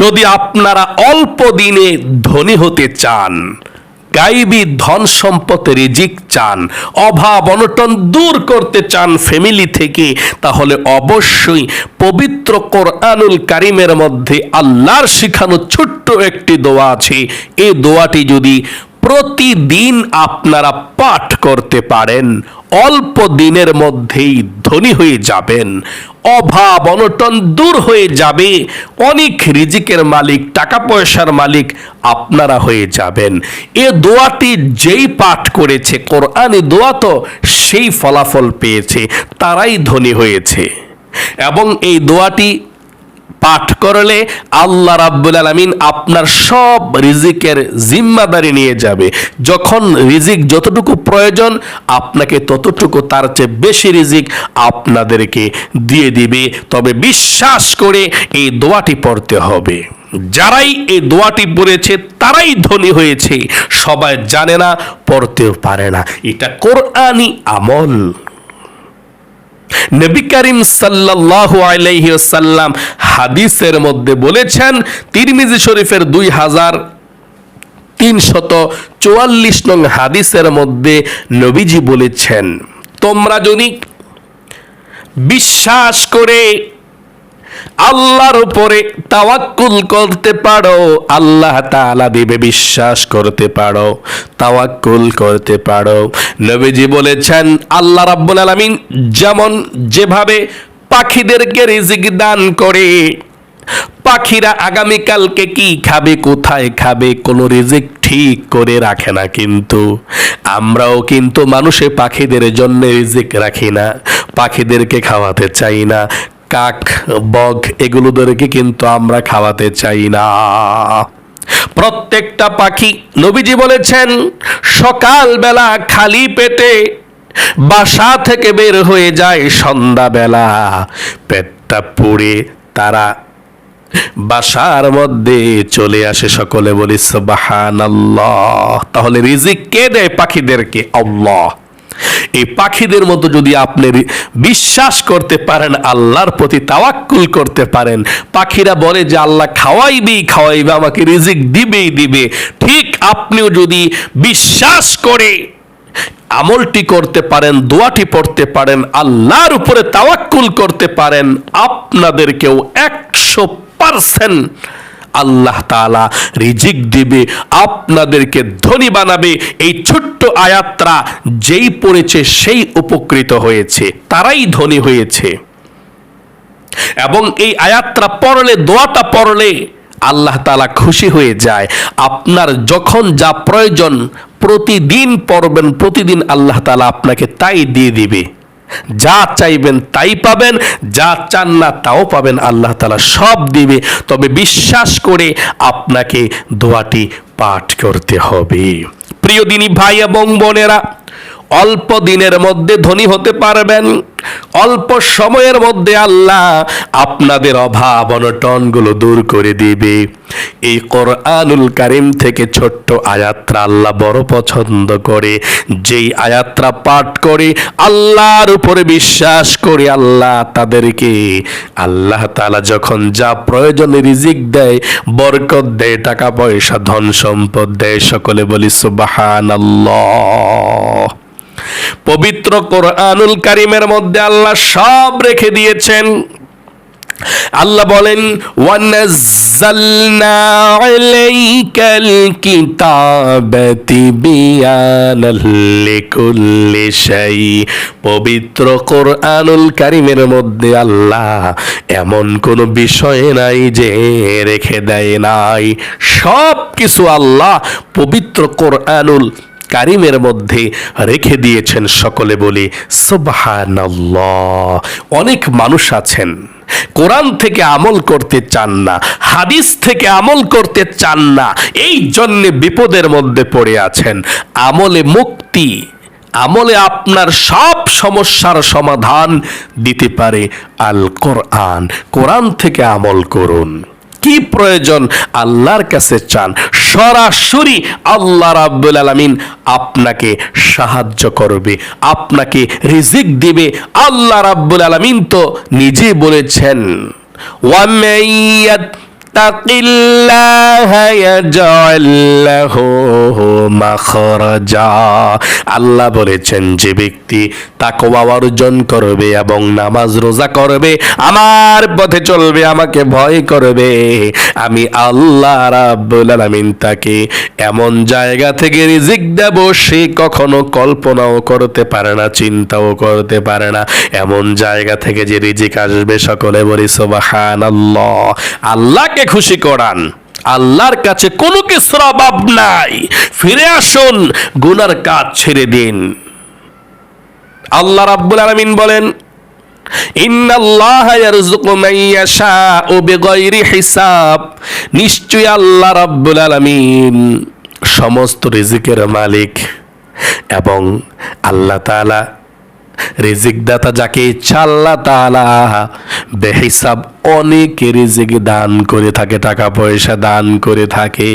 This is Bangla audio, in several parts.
যদি আপনারা অল্প দিনে ধনী হতে চান, গাইবি ধন সম্পদের রিজিক চান, অভাব অনটন দূর করতে চান ফ্যামিলি থেকে, তাহলে অবশ্যই পবিত্র কোরআনুল কারিমের মধ্যে আল্লাহর শিখানো ছোট্ট একটি দোয়া আছে। এই দোয়াটি যদি প্রতিদিন আপনারা পাঠ করতে পারেন, অল্প দিনের মধ্যেই ধনী হয়ে যাবেন, অভাব অনটন দূর হয়ে যাবে, অনেক রিজিকের মালিক, টাকা পয়সার মালিক আপনারা হয়ে যাবেন। এ দোয়াটি যেই পাঠ করেছে, কোরআনে দোয়া তো সেই ফলাফল পেয়েছে, তারাই ধনী হয়েছে। এবং এই দোয়াটি পাঠ করলে আল্লাহ রাব্বুল আলামিন আপনার সব রিজিকের জিম্মাদারি নিয়ে যাবে। যখন রিজিক যতটুকু প্রয়োজন, আপনাকে ততটুকু তার চেয়ে বেশি রিজিক আপনাদেরকে দিয়ে দিবে। তবে বিশ্বাস করে এই দোয়াটি পড়তে হবে। যারাই এই দোয়াটি পড়েছে, তারাই ধনী হয়েছে। সবাই জানে না, পড়তেও পারে না। এটা কোরআনি আমল। নবী করিম সাল্লাহ আলাইহি ওয়াসাল্লাম হাদিসের মধ্যে বলেছেন, তিরমিজি শরীফের দুই হাজার তিনশত চুয়াল্লিশ নং হাদিসের মধ্যে নবীজি বলেছেন, তোমরা যদি বিশ্বাস করে আল্লাহর উপরে তাওয়াক্কুল করতে পারো, আল্লাহ তাআলা দিবে বিশ্বাস করতে পারো, তাওয়াক্কুল করতে পারো। নবীজি বলেছেন, আল্লাহ রাব্বুল আলামিন যেমন যেভাবে পাখিদেরকে রিজিক দান করে, পাখিরা আগামীকালকে কি খাবে, কোথায় খাবে, কোনো রিজিক ঠিক করে রাখে না কিন্তু। আমরাও কিন্তু মানুষে পাখিদের জন্য রিজিক রাখি না, পাখিদেরকে খাওয়াতে চাই না কাক বগ এগুলোদেরকে কিন্তু আমরা খাওয়াতে চাই না। প্রত্যেকটা পাখি, নবীজি বলেছেন, সকালবেলা খালি পেটে বাসা থেকে বের হয়ে যায় সন্ধ্যাবেলা। পেটটা পুড়ে তারা বাসার মধ্যে চলে আসে সকলে বলি সুবাহান তাহলে রিজিক কে দেয় পাখিদেরকে? আল্লাহ। এই পাখিদের মতো যদি আপনি বিশ্বাস করতে পারেন, আল্লাহর প্রতি তাওয়াক্কুল করতে পারেন, পাখিরা বলে যে, আল্লাহ খাওয়াইবেই খাওয়াইবে, আমাকে রিজিক দিবেই দিবে। ঠিক আপনিও যদি বিশ্বাস করে আমলটি করতে পারেন, দোয়াটি পড়তে পারেন, আল্লাহর উপরে তাওয়াক্কুল করতে পারেন, আপনাদেরকেও একশো পারসেন্ট আল্লাহ তাআলা রিজিক দিবে, আপনাদেরকে ধনী বানাবে। এই ছোট্ট আয়াত্রা যেই পড়েছে সেই উপকৃত হয়েছে, তারাই ধনী হয়েছে। এবং এই আয়াতটা পড়লে, দোয়াটা পড়লে আল্লাহ তালা খুশি হয়ে যায়। আপনার যখন যা প্রয়োজন প্রতিদিন পড়বেন, প্রতিদিন আল্লাহ তালা আপনাকে তাই দিয়ে দিবে। যা চাইবেন তাই পাবেন, যা চান না তাও পাবেন, আল্লাহ তালা সব দিবে। তবে বিশ্বাস করে আপনাকে দোয়াটি পাঠ করতে হবে। প্রিয় দিনী ভাই এবং বোনেরা অল্প দিনের মধ্যে ধনী হতে পারবেন। অল্প সময়ের মধ্যে আল্লাহ আপনাদের অভাব অনটনগুলো দূর করে দিবে। এই কোরআনুল কারিম থেকে ছোট্ট আয়াত্রা আল্লাহ বড় পছন্দ করে। যেই আয়াত্রা পাঠ করে আল্লাহর উপরে বিশ্বাস করে আল্লাহ তাদেরকে আল্লাহ তাআলা যখন যা প্রয়োজনে রিজিক দেয়, বরকত দেয়, টাকা পয়সা, ধন সম্পদ দেয়, সকলে বলি সুবহানাল্লাহ। পবিত্র কোরআনুল কারিমের মধ্যে আল্লাহ সব রেখে দিয়েছেন। আল্লাহ বলেন পবিত্র কোরআনুল কারিমের মধ্যে আল্লাহ এমন কোন বিষয় নাই যে রেখে দেয় নাই। সব কিছু আল্লাহ পবিত্র কোরআনুল কারিমের মধ্যে রেখে দিয়েছেন সকলে বলি, সুবহানাল্লাহ। অনেক মানুষ আছেন, কোরআন থেকে আমল করতে চান না, হাদিস থেকে আমল করতে চান না, এই জন্যে বিপদের মধ্যে পড়ে আছেন। আমলে মুক্তি, আমলে আপনার সব সমস্যার সমাধান দিতে পারে আল কোরআন কোরআন থেকে আমল করুন। কি প্রয়োজন আল্লাহর কাছে চান? সরাসরি আল্লাহ রাব্বুল আলামিন আপনাকে সাহায্য করবে, আপনাকে রিজিক দিবে। আল্লাহ রাব্বুল আলামিন তো নিজে বলেছেন আল্লাহ বলেছেন, যে ব্যক্তি তাকওয়া অর্জন করবে এবং নামাজ রোজা করবে, আমার পথে চলবে, আমাকে ভয় করবে। আমি আল্লাহ রাব্বুল তাকে এমন জায়গা থেকে রিজিক দেব, সে কখনো কল্পনাও করতে পারে না, চিন্তাও করতে পারে না। এমন জায়গা থেকে যে রিজিক আসবে, সকলে বলি সুবহানাল্লাহ। আল্লাহকে খুশি করান। আল্লাহর কাছে কোনো কিছুর অভাব নাই। ফিরে আসুন, গুনার কাজ ছেড়ে দিন। আল্লাহ রাব্বুল আলামিন বলেন নিশ্চয়ই আল্লাহ রাব্বুল আলামিন সমস্ত রিজিকের মালিক এবং আল্লাহ তাআলা রিজিক দাতা যাকে ইচ্ছা আল্লাহ তাআলা বেহিসাব অনেক রিজিক দান করে থাকে, টাকা পয়সা দান করে থাকে।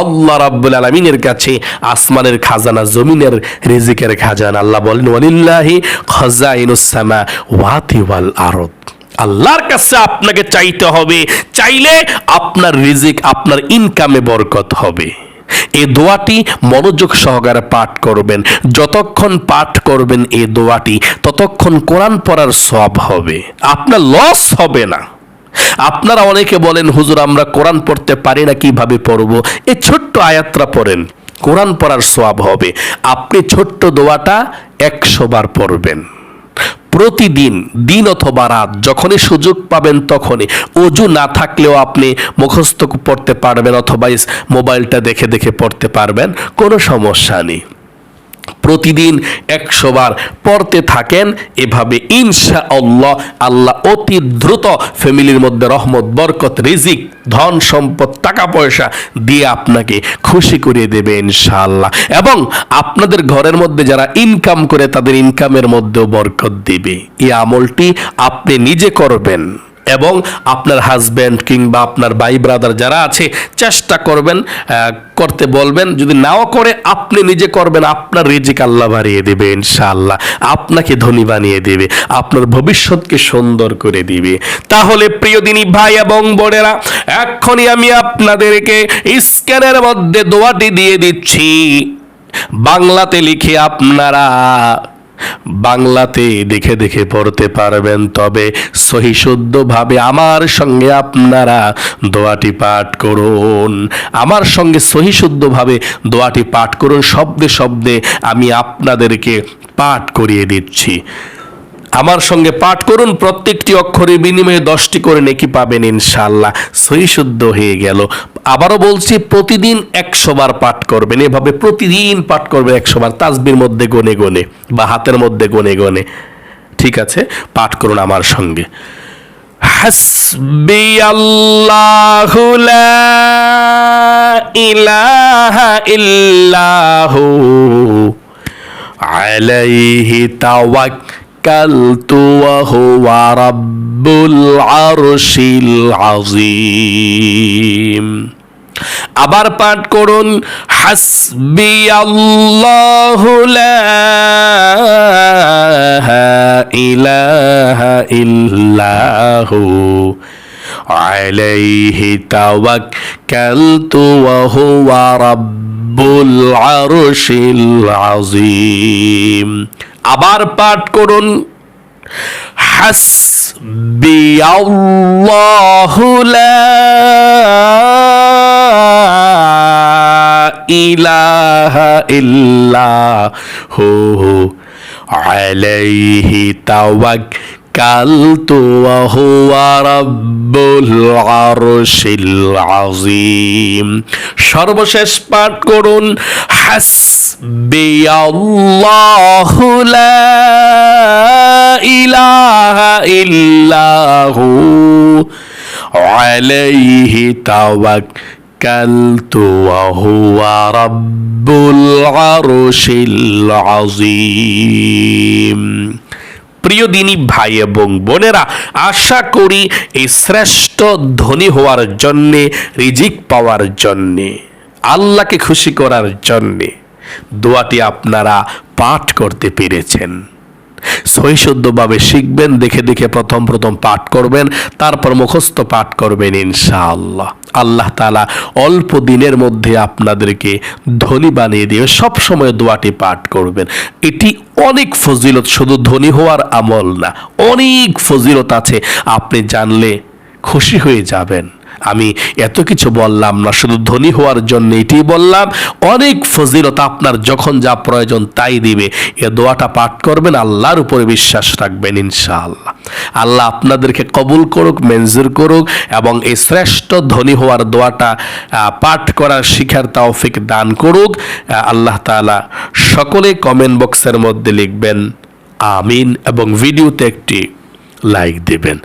আল্লাহ রাব্বুল আলামিনের কাছে আসমানের খাজানা, জমিনের রিজিকের খাজানা। আল্লাহ বলেন, ওয়ালিল্লাহি খাজাইনুস সামা ওয়াতি ওয়াল আরদ। আল্লাহর কাছে আপনাকে চাইতে হবে, চাইলে আপনার রিজিক, আপনার ইনকামে বরকত হবে। এই দোয়াটি মনোযোগ সহকারে পাঠ করবেন। যতক্ষণ পাঠ করবেন এই দোয়াটি, ততক্ষণ কোরআন পড়ার সব হবে। আপনার লস হবে না। আপনারা অনেকে বলেন, হুজুর, আমরা কোরআন পড়তে পারি না, কীভাবে পড়ব? এ ছোট্ট আয়াতটা পড়েন। কোরআন পড়ার সব হবে। আপনি ছোট্ট দোয়াটা একশো বার পড়বেন। প্রতিদিন, দিন অথবা রাত, যখনই সুযোগ পাবেন তখনই। অজু না থাকলেও আপনি মুখস্থ পড়তে পারবেন অথবা মোবাইলটা দেখে দেখে পড়তে পারবেন, কোনো সমস্যা নেই। প্রতিদিন একশো বার পড়তে থাকেন। এভাবে ইনশা আল্লাহ আল্লাহ অতি দ্রুত ফ্যামিলির মধ্যে রহমত, বরকত, রিজিক, ধন সম্পদ, টাকা পয়সা দিয়ে আপনাকে খুশি করিয়ে দেবে ইনশাআল্লাহ। এবং আপনাদের ঘরের মধ্যে যারা ইনকাম করে, তাদের ইনকামের মধ্যেও বরকত দেবে। এই আমলটি আপনি নিজে করবেন। এবং আপনার হাজব্যান্ড কিংবা আপনার ভাই ব্রাদার যারা আছে, চেষ্টা করবেন করতে বলবেন। যদি নাও করে, আপনি নিজে করবেন। আপনার রিজিক আল্লাহ বাড়িয়ে দেবে, ইনশাআল্লাহ। আপনাকে ধনী বানিয়ে দেবে। আপনার ভবিষ্যৎকে সুন্দর করে দিবে। তাহলে প্রিয় দিনী ভাই এবং বোনেরা, এক্ষুনি আমি আপনাদেরকে স্ক্যানের মধ্যে দোয়াটি দিয়ে দিচ্ছি। বাংলাতে লিখে আপনারা বাংলাতে দেখে দেখে পড়তে পারবেন। তবে সহিশুদ্ধভাবে আমার সঙ্গে আপনারা দোয়াটি পাঠ করুন। আমার সঙ্গে সহিশুদ্ধভাবে দোয়াটি পাঠ করুন। শব্দে শব্দে আমি আপনাদেরকে পাঠ করিয়ে দিচ্ছি। আমার সঙ্গে পাঠ করুন, প্রত্যেকটি অক্ষরের বিনিময়ে দশটি করে নেকি পাবেন ইনশাল্লাহ সহি শুদ্ধ হয়ে গেল। আবারও বলছি, প্রতিদিন একশো বার পাঠ করবেন। এভাবে প্রতিদিন পাঠ করবেন একশো বার তাসবির মধ্যে গনে গনে বা হাতের মধ্যে গনে গনে। ঠিক আছে? পাঠ করুন আমার সঙ্গে। হাসবি আল্লাহু ইলাহা ইল্লাহু আলাইহি তাওয়াক্কালতু ওয়া হুয়া রাব্বুল আরশিল আযীম আবার পাঠ করুন হাসবি আল্লাহু ইলাহা ইল্লাহু আলাইহি তাওয়াক্কালতু ওয়া হুয়া রাব্বুল আরশিল আযীম। আবার পাঠ করুন। হাসবি আল্লাহু লা ইলাহা ইল্লাহু আলাইহি তাওয়াক্কালতু ওয়া হুয়া রাব্বুল আরশিল আযীম। সর্বশেষ পাঠ করুন। হাসবি আল্লাহু লা ইলাহা ইল্লাহু আলাইহি তাওয়াক্কালতু ওয়া হুয়া রাব্বুল আরশিল আযীম। প্রিয় দিনী ভাই এবং বোনেরা, আশা করি এই শ্রেষ্ঠ ধনী হওয়ার জন্যে, রিজিক পাওয়ার জন্যে, আল্লাহকে খুশি করার জন্যে দোয়াটি আপনারা পাঠ করতে পেরেছেন। সহিশুদ্ধভাবে শিখবেন, দেখে দেখে প্রথম প্রথম পাঠ করবেন, তারপর মুখস্থ পাঠ করবেন ইনশাআল্লাহ। আল্লাহ তালা অল্প দিনের মধ্যে আপনাদেরকে ধনী বানিয়ে দিয়ে সব সময় দোয়াটি পাঠ করবেন। এটি অনেক ফজিলত, শুধু ধনী হওয়ার আমল না, অনেক ফজিলত আছে। আপনি জানলে খুশি হয়ে যাবেন। আমি এত কিছু বললাম না, শুধু ধনী হওয়ার জন্য এটি বললাম। অনেক ফজিলত আপনার যখন যা প্রয়োজন তাই দিবে। এ দোয়াটা পাঠ করবেন, আল্লাহর উপরে বিশ্বাস রাখবেন ইনশাআল্লাহ। আল্লাহ আপনাদেরকে কবুল করুক, মঞ্জুর করুক এবং এই শ্রেষ্ঠ ধনী হওয়ার দোয়াটা পাঠ করার শিখার তৌফিক দান করুক। আল্লাহ তাআলা সকলে কমেন্ট বক্সের মধ্যে লিখবেন, আমিন। এবং ভিডিওতে একটি লাইক দিবেন।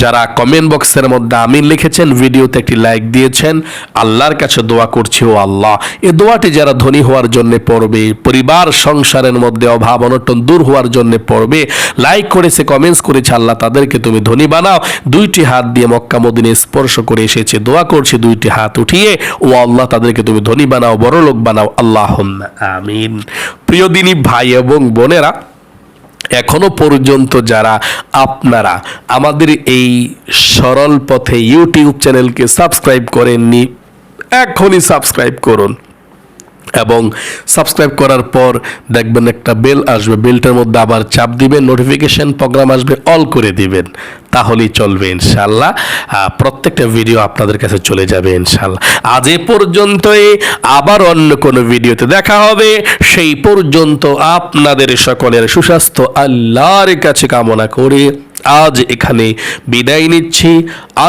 যারা কমেন্ট বক্সের মধ্যে আমিন লিখেছেন, ভিডিওতে একটি লাইক দিয়েছেন, আল্লাহর কাছে দোয়া করছি, ও আল্লাহ। এই দোয়াটি যারা ধনী হওয়ার জন্য পড়বে, পরিবার, সংসারের মধ্যে অভাব অনটন দূর হওয়ার জন্য পড়বে লাইক করেছে কমেন্টস করেছে, আল্লাহ তাদেরকে তুমি ধনী বানাও। দুইটি হাত দিয়ে মক্কা মদিনে স্পর্শ করে এসেছে, দোয়া করছে, দুইটি হাত উঠিয়ে, ও আল্লাহ তাদেরকে তুমি ধনী বানাও বড় লোক বানাও আল্লাহ আমিন। প্রিয় দিনী ভাই এবং বোনেরা এখনও পর্যন্ত যারা আপনারা আমাদের এই সরল পথে ইউটিউব চ্যানেলকে সাবস্ক্রাইব করেননি, এখনই সাবস্ক্রাইব করুন। এবং সাবস্ক্রাইব করার পর দেখবেন একটা বেল আসবে, বেলটার মধ্যে আবার চাপ দিবেন নোটিফিকেশন প্রোগ্রাম আসবে অল করে দিবেন। তাহলেই চলবে ইনশাল্লাহ প্রত্যেকটা ভিডিও আপনাদের কাছে চলে যাবে ইনশাল্লাহ আজ এ পর্যন্তই, আবার অন্য কোনো ভিডিওতে দেখা হবে। সেই পর্যন্ত আপনাদের সকলের সুস্বাস্থ্য, আল্লাহর কাছে কামনা করে আজ এখানে বিদায় নিচ্ছি।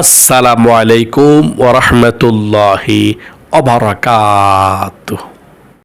আসসালামু আলাইকুম ওরহমতুল্লাহি অবরাকাতুহ